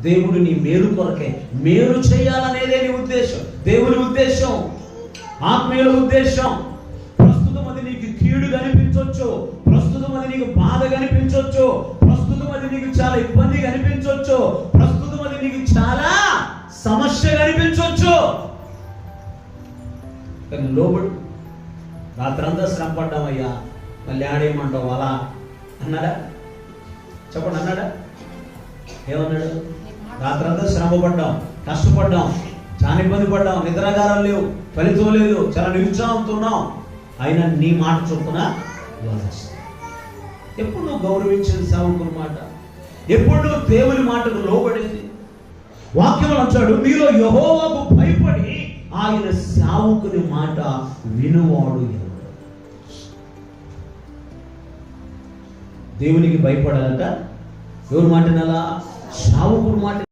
దేవుడు నీ మేలు కొరకే. మేలు చేయాలనేదే నీ ఉద్దేశం. దేవుని ఉద్దేశం. ఆత్మీయుల ఉద్దేశం. ప్రస్తుతం అది నీకు కీడు కనిపించవచ్చు ప్రస్తుతం అది నీకు బాధ కనిపించవచ్చు ప్రస్తుతం అది నీకు చాలా ఇబ్బంది కనిపించవచ్చు ప్రస్తుతం అది నీకు చాలా సమస్య కనిపించవచ్చు కానీ లోబడు. రాత్రంతా శ్రమ పడ్డామయ్యా మళ్ళీ ఆడేయమంటావు అలా అన్నాడా? చెప్పండి అన్నాడా? ఏమన్నాడు? రాత్రంతా శ్రమ పడ్డాం కష్టపడ్డాం చాలా ఇబ్బంది పడ్డాం నిద్రాగారం లేవు ఫలితం లేదు చాలా నిరుత్సాహంతో ఉన్నాం. అయినా నీ మాట చొప్పున ఎప్పుడు నువ్వు గౌరవించిన సేవకుని మాట? ఎప్పుడు నువ్వు దేవుని మాటకు లోబడింది? వాక్యం అంటాడు మీలో యహోవాకు భయపడి ఆయన సేవకుని మాట వినువాడు దేవునికి భయపడాలట. ఎవరి మాట వినాలా? సావుకుడు మాట